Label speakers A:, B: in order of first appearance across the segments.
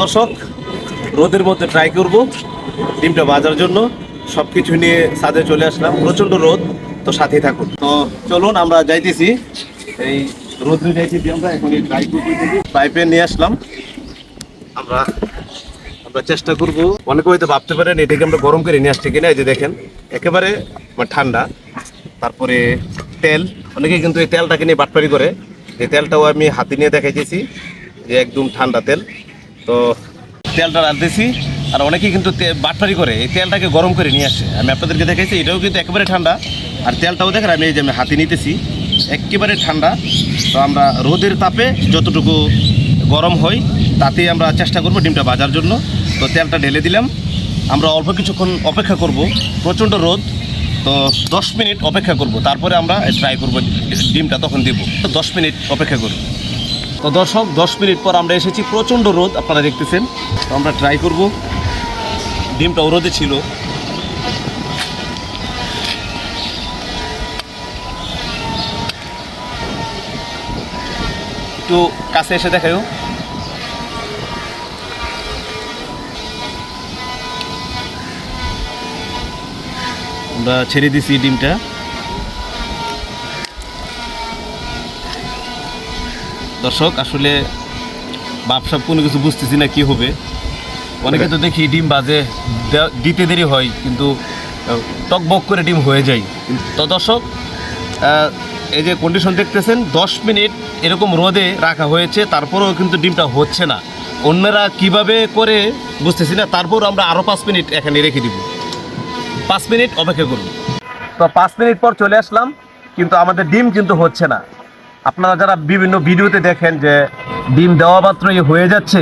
A: দর্শক, রোদের মধ্যে ট্রাই করব, ডিমটা বাজার জন্য। সব কিছু নিয়ে সাথে চলে আসলাম। প্রচণ্ড রোদ, তো সাথেই থাকুন। তো চলুন, আমরা যাইতেছি। এই রোদ্রে যাইতেছি আমরা, এখন ট্রাই করব পাইপে নিয়ে আসলাম। আমরা আমরা চেষ্টা করব। অনেকে হয়তো ভাবতে পারেন, এটাকে আমরা গরম করে নিয়ে আসছি কিনা, এই যে দেখেন। একেবারে ঠান্ডা। তারপরে তেল। অনেকে কিন্তু এই তেলটাকে নিয়ে বাটপারি করে। এই তেলটাও আমি হাতে নিয়ে দেখাইতেছি যে একদম ঠান্ডা তেল। তো তেলটা রাঁধতেছি, আর অনেকেই কিন্তু বাটপারি করে, এই তেলটাকে গরম করে নিয়ে আসে। আমি আপনাদেরকে দেখাইছি, এটাও কিন্তু একেবারে ঠান্ডা। আর তেলটাও দেখেন, আমি এই যে আমি হাতে নিতেছি, একেবারে ঠান্ডা। তো আমরা রোদের তাপে যতটুকু গরম হয়, তাতেই আমরা চেষ্টা করব ডিমটা ভাজার জন্য। তো তেলটা ঢেলে দিলাম। আমরা অল্প কিছুক্ষণ অপেক্ষা করব, প্রচণ্ড রোদ। তো দশ মিনিট অপেক্ষা করব, তারপরে আমরা ট্রাই করব ডিমটা তখন দিব। তো দশ মিনিট অপেক্ষা করব। তো দর্শক, দশ মিনিট পর আমরা এসেছি প্রচণ্ড রোদ, আপনারা দেখতেছেন। তো আমরা ট্রাই করব। ডিমটা রোদে ছিল। একটু কাছে এসে দেখাও আমরা ছেড়ে দিছি ডিমটা। দর্শক আসলে বাপসাপ কোনো কিছু বুঝতেছি না কি হবে। অনেকে তো দেখি ডিম বাজে দিতে দেরি হয় কিন্তু টকবক করে ডিম হয়ে যায়। তো দর্শক এই যে কন্ডিশন দেখতেছেন দশ মিনিট এরকম রোদে রাখা হয়েছে তারপরেও কিন্তু ডিমটা হচ্ছে না। অন্যরা কীভাবে করে বুঝতেছি না তারপর আমরা আরও পাঁচ মিনিট এখানে রেখে দিব। পাঁচ মিনিট অপেক্ষা করব তো পাঁচ মিনিট পর চলে আসলাম কিন্তু আমাদের ডিম কিন্তু হচ্ছে না। আপনারা যারা বিভিন্ন ভিডিওতে দেখেন যে ডিম দেওয়া মাত্রই হয়ে যাচ্ছে,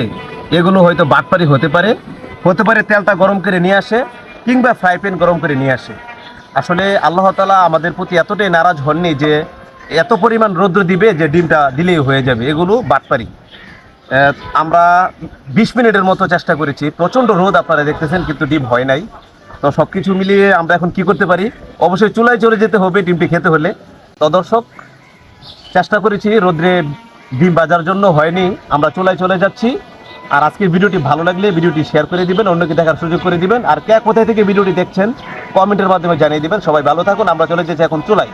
A: এগুলো হয়তো বাটপারি হতে পারে হতে পারে তেলটা গরম করে নিয়ে আসে কিংবা ফ্রাই প্যান গরম করে নিয়ে আসে। আসলে আল্লাহ তালা আমাদের প্রতি এতটাই নারাজ হননি যে এত পরিমাণ রৌদ্র দিবে যে ডিমটা দিলেই হয়ে যাবে, এগুলো বাটপারি। আমরা বিশ মিনিটের মতো চেষ্টা করেছি, প্রচণ্ড রোদ আপনারা দেখতেছেন, কিন্তু ডিম হয় নাই। তো সব কিছু মিলিয়ে আমরা এখন কি করতে পারি? অবশ্যই চুলায় চলে যেতে হবে ডিমটি খেতে হলে। তো দর্শক চেষ্টা করেছি, রোদ্রে ডিম বাজার জন্য হয়নি। আমরা চলায় চলে যাচ্ছি। আর আজকের ভিডিওটি ভালো লাগলে ভিডিওটি শেয়ার করে দিবেন, অন্যকে দেখার সুযোগ করে দিবেন। আর কে কোথায় থেকে ভিডিওটি দেখছেন কমেন্টের মাধ্যমে জানিয়ে দিবেন। সবাই ভালো থাকুন, আমরা চলে যাচ্ছি এখন চুলায়।